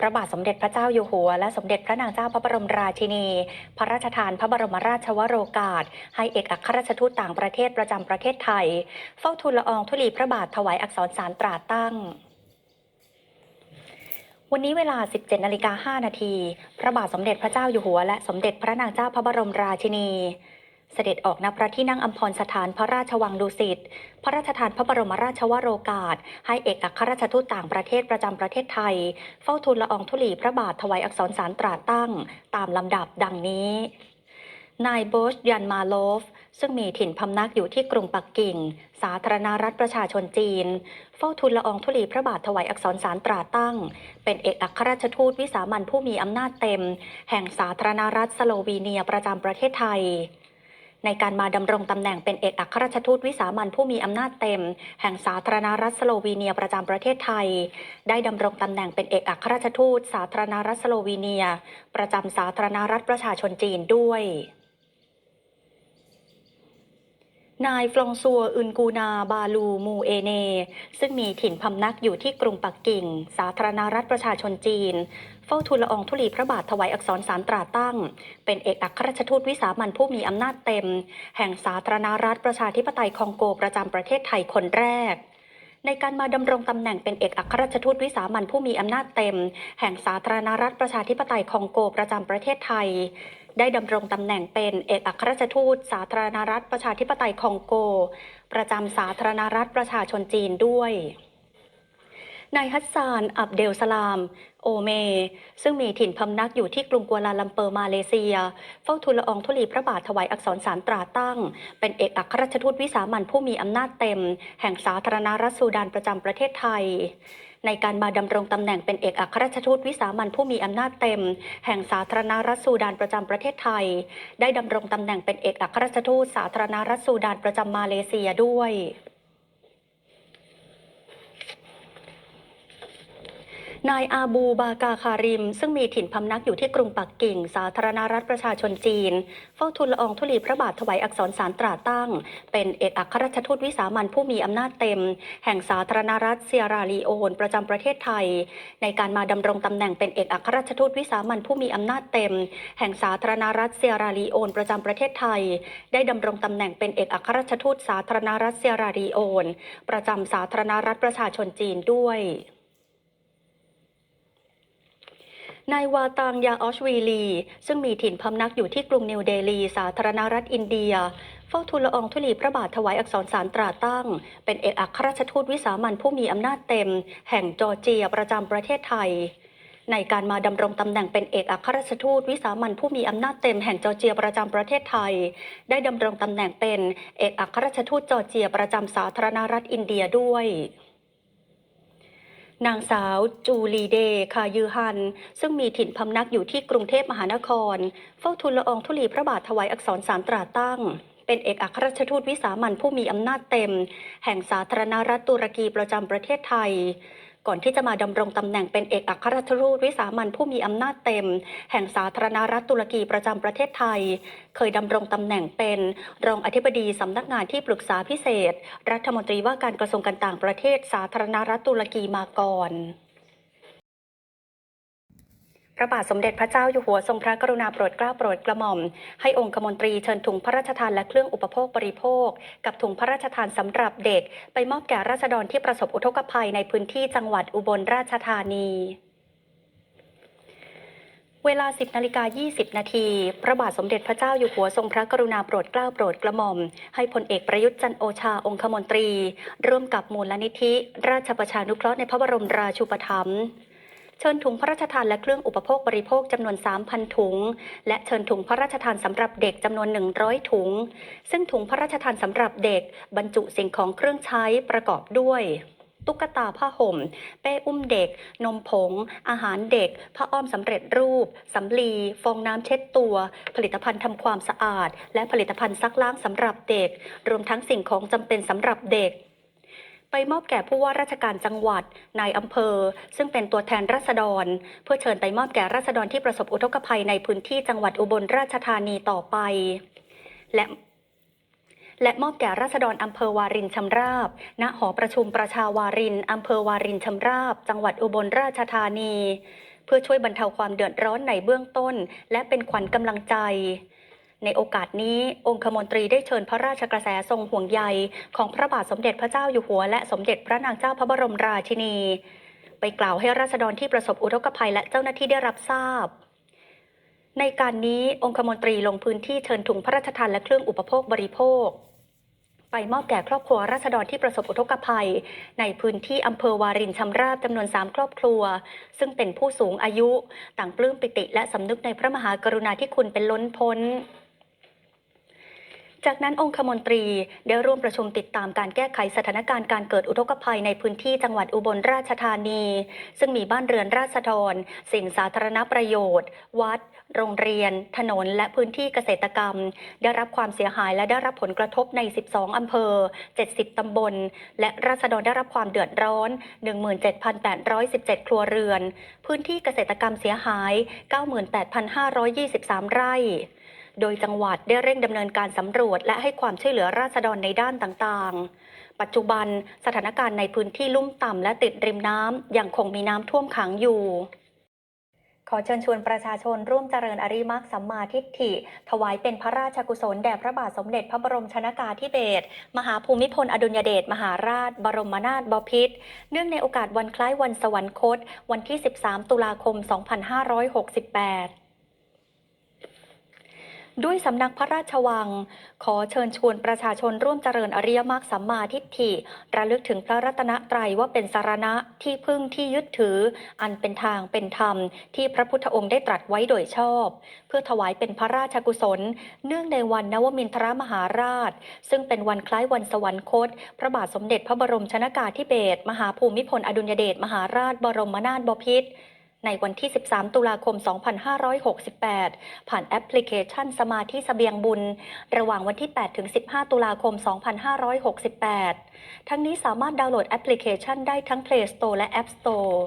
พระบาทสมเด็จพระเจ้าอยู่หัว และสมเด็จพระนางเจ้าพระบรมราชินี พระราชทานพระบรมราชวโรกาส ให้เอกอัครราชทูตต่างประเทศประจำประเทศไทย เฝ้าทูลละอองธุลีพระบาทถวายอักษรสารตราตั้งวันนี้เวลา 17นาฬิกา5นาที พระบาทสมเด็จพระเจ้าอยู่หัว และสมเด็จพระนางเจ้าพระบรมราชินี เสด็จออกณพระที่นั่งอัมพรสถานพระราชวังดุสิต พระราชทานพระบรมราชวโรกาส ให้เอกอัครราชทูตต่างประเทศประจำประเทศไทย เฝ้าทูลละอองธุลีพระบาทถวายอักษรสารตราตั้ง ตามลำดับดังนี้ นายโบชยันมาโลฟ ซึ่งมีถิ่นพำนักอยู่ที่กรุงปักกิ่ง สาธารณรัฐประชาชนจีน เฝ้าทูลละอองธุลีพระบาทถวายอักษรสารตราตั้ง เป็นเอกอัครราชทูตวิสามันผู้มีอำนาจเต็ม แห่งสาธารณรัฐสโลวีเนียประจำประเทศไทย ในการมาดำรงตำแหน่งเป็นเอกอัครราชทูตวิสามันผู้มีอำนาจเต็ม แห่งสาธารณรัฐสโลวีเนียประจำประเทศไทย ได้ดำรงตำแหน่งเป็นเอกอัครราชทูต สาธารณรัฐสโลวีเนีย ประจำสาธารณรัฐประชาชนจีนด้วย นายฟรองซัวอึนกูนาบาลูมูเอเน ซึ่งมีถิ่นพำนักอยู่ที่กรุงปักกิ่ง สาธารณรัฐประชาชนจีน เฝ้าทูลละอองธุลีพระบาทถวายอักษรสารตราตั้ง เป็นเอกอัครราชทูตวิสามันผู้มีอำนาจเต็ม แห่งสาธารณรัฐประชาธิปไตยคองโกประจำประเทศไทยคนแรกในการมาดำรงตำแหน่งเป็นเอกอัครราชทูตวิสามันผู้มีอำนาจเต็ม แห่งสาธารณรัฐประชาธิปไตยคองโกประจำประเทศไทย ได้ดำรงตำแหน่งเป็นเอกอัครราชทูต สาธารณรัฐประชาธิปไตยคองโก ประจำสาธารณรัฐประชาชนจีนด้วยนายฮัสซาน อับเดลสลาม โอเม ซึ่งมีถิ่นพำนักอยู่ที่กรุงกัวลาลัมเปอร์มาเลเซีย เฝ้าทูลละอองธุลีพระบาทถวายอักษรสารตราตั้ง เป็นเอกอัครราชทูตวิสามันผู้มีอำนาจเต็ม แห่งสาธารณรัฐซูดานประจำประเทศไทย ในการมาดำรงตำแหน่งเป็นเอกอัครราชทูตวิสามันผู้มีอำนาจเต็ม แห่งสาธารณรัฐซูดานประจำประเทศไทย ได้ดำรงตำแหน่งเป็นเอกอัครราชทูตสาธารณรัฐซูดานประจำมาเลเซียด้วย นายอาบูบากาคาริม ซึ่งมีถิ่นพำนักอยู่ที่กรุงปักกิ่ง สาธารณรัฐประชาชนจีน เฝ้าทูลละอองธุลีพระบาทถวายอักษรสารตราตั้ง เป็นเอกอัครราชทูตวิสามันผู้มีอำนาจเต็ม แห่งสาธารณรัฐเซียราลีโอน ประจำประเทศไทย ในการมาดำรงตำแหน่งเป็นเอกอัครราชทูตวิสามันผู้มีอำนาจเต็ม แห่งสาธารณรัฐเซียราลีโอน ประจำประเทศไทย ได้ดำรงตำแหน่งเป็นเอกอัครราชทูตสาธารณรัฐเซียราลีโอน ประจำสาธารณรัฐประชาชนจีนด้วย นายวาตังยาออชวีลี ซึ่งมีถิ่นพำนักอยู่ที่กรุงนิวเดลี สาธารณรัฐอินเดีย เฝ้าทูลละอองธุลีพระบาทถวายอักษรสารตราตั้ง เป็นเอกอัครราชทูตวิสามันผู้มีอำนาจเต็ม แห่งจอร์เจียประจำประเทศไทย ในการมาดำรงตำแหน่งเป็นเอกอัครราชทูตวิสามันผู้มีอำนาจเต็มแห่งจอร์เจียประจำประเทศไทย ได้ดำรงตำแหน่งเป็นเอกอัครราชทูตจอร์เจียประจำสาธารณรัฐอินเดียด้วย นางสาว จูลีเดคายือฮัน ซึ่งมีถิ่นพำนักอยู่ที่กรุงเทพมหานคร เฝ้าทูลละอองธุลีพระบาทถวายอักษรสารตราตั้ง เป็นเอกอัครราชทูตวิสามันผู้มีอำนาจเต็ม แห่งสาธารณรัฐตุรกีประจำประเทศไทย ก่อนที่จะมาดำรงตำแหน่งเป็นเอกอัครราชทูตวิสามันผู้มีอำนาจเต็ม แห่งสาธารณรัฐตุรกีประจำประเทศไทย เคยดำรงตำแหน่งเป็นรองอธิบดีสำนักงานที่ปรึกษาพิเศษ รัฐมนตรีว่าการกระทรวงการต่างประเทศสาธารณรัฐตุรกีมาก่อน พระบาทสมเด็จพระเจ้าอยู่หัวทรงพระกรุณาโปรดเกล้าโปรดกระหม่อม ให้องคมนตรีเชิญถุงพระราชทานและเครื่องอุปโภคบริโภค กับถุงพระราชทานสำหรับเด็ก ไปมอบแก่ราษฎรที่ประสบอุทกภัยในพื้นที่จังหวัดอุบลราชธานีเวลา 10นาฬิกา20 นาที พระบาทสมเด็จพระเจ้าอยู่หัวทรงพระกรุณาโปรดเกล้าโปรดกระหม่อม ให้พลเอกประยุทธ์จันโอชาองคมนตรี ร่วมกับมูลนิธิ ราชประชานุเคราะห์ในพระบรมราชูปถัมภ์ เชิญถุงพระราชทานและเครื่องอุปโภคบริโภคจำนวน 3,000 ถุง และเชิญถุงพระราชทานสำหรับเด็กจำนวน 100 ถุง ซึ่งถุงพระราชทานสำหรับเด็กบรรจุสิ่งของเครื่องใช้ประกอบด้วยตุ๊กตาผ้าห่ม เป้อุ้มเด็ก นมผง อาหารเด็ก ผ้าอ้อมสำเร็จรูป สำลี ฟองน้ำเช็ดตัว ผลิตภัณฑ์ทำความสะอาด และผลิตภัณฑ์ซักล้างสำหรับเด็ก รวมทั้งสิ่งของจำเป็นสำหรับเด็ก ไปมอบแก่ผู้ว่าราชการจังหวัด นายอำเภอ ซึ่งเป็นตัวแทนราษฎร เพื่อเชิญไปมอบแก่ราษฎรที่ประสบอุทกภัยในพื้นที่จังหวัดอุบลราชธานีต่อไป และและมอบแก่ราษฎรอำเภอวารินชำราบ ณ หอประชุมประชาวารินอำเภอวารินชำราบ จังหวัดอุบลราชธานีเเพื่อช่วยบรรเทาความเดือดร้อนในเบื้องต้น และเป็นขวัญกำลังใจ ในโอกาสนี้องคมนตรีได้เชิญพระราชกระแสทรงห่วงใยของพระบาทสมเด็จพระเจ้าอยู่หัว และสมเด็จพระนางเจ้าพระบรมราชินี ไปกล่าวให้ราษฎรที่ประสบอุทกภัยและเจ้าหน้าที่ได้รับทราบ ในการนี้องคมนตรีลงพื้นที่เชิญถุงพระราชทานและเครื่องอุปโภคบริโภค ไปมอบแก่ครอบครัวราษฎรที่ประสบอุทกภัย ในพื้นที่อำเภอวารินชำราบจำนวน3ครอบครัว ซึ่งเป็นผู้สูงอายุ ต่างปลื้มปิติและสำนึกในพระมหากรุณาธิคุณเป็นล้นพ้น จากนั้นองคมนตรีได้ร่วมประชุมติดตามการแก้ไขสถานการณ์การเกิดอุทกภัยในพื้นที่จังหวัดอุบลราชธานี ซึ่งมีบ้านเรือนราษฎร สิ่งสาธารณประโยชน์ วัด โรงเรียน ถนน และพื้นที่เกษตรกรรม ได้รับความเสียหายและได้รับผลกระทบใน 12 อำเภอ 70 ตำบล และราษฎรได้รับความเดือดร้อน 17,817 ครัวเรือน พื้นที่เกษตรกรรมเสียหาย 98,523 ไร่ โดยจังหวัดได้เร่งดำเนินการสำรวจ และให้ความช่วยเหลือราษฎรในด้านต่างๆ ปัจจุบันสถานการณ์ในพื้นที่ลุ่มต่ำและติดริมน้ำยังคงมีน้ำท่วมขังอยู่ขอเชิญชวนประชาชนร่วมเจริญอริมักสัมมาทิฏฐิ ถวายเป็นพระราชกุศลแด่พระบาทสมเด็จพระบรมชนากาธิเบศรมหาภูมิพลอดุลยเดชมหาราช บรมนาถบพิตรเนื่องในโอกาสวันคล้ายวันสวรรคต วันที่ 13 ตุลาคม 2568 ด้วยสำนักพระราชวัง ขอเชิญชวนประชาชนร่วมเจริญอริยมรรคสัมมาทิฏฐิ ระลึกถึงพระรัตนตรัยว่าเป็นสารณะที่พึ่งที่ยึดถือ อันเป็นทางเป็นธรรม ที่พระพุทธองค์ได้ตรัสไว้โดยชอบ เพื่อถวายเป็นพระราชกุศล เนื่องในวันนวมินทรมหาราช ซึ่งเป็นวันคล้ายวันสวรรคต พระบาทสมเด็จพระบรมชนากาธิเบศรมหาภูมิพลอดุลยเดชมหาราชบรมนาถบพิตร ในวันที่ 13 ตุลาคม 2568 ผ่านแอปพลิเคชันสมาธิเสบียงบุญ ระหว่างวันที่ 8 ถึง 15 ตุลาคม 2568 ทั้งนี้สามารถดาวน์โหลดแอปพลิเคชันได้ทั้ง Play Store และ App Store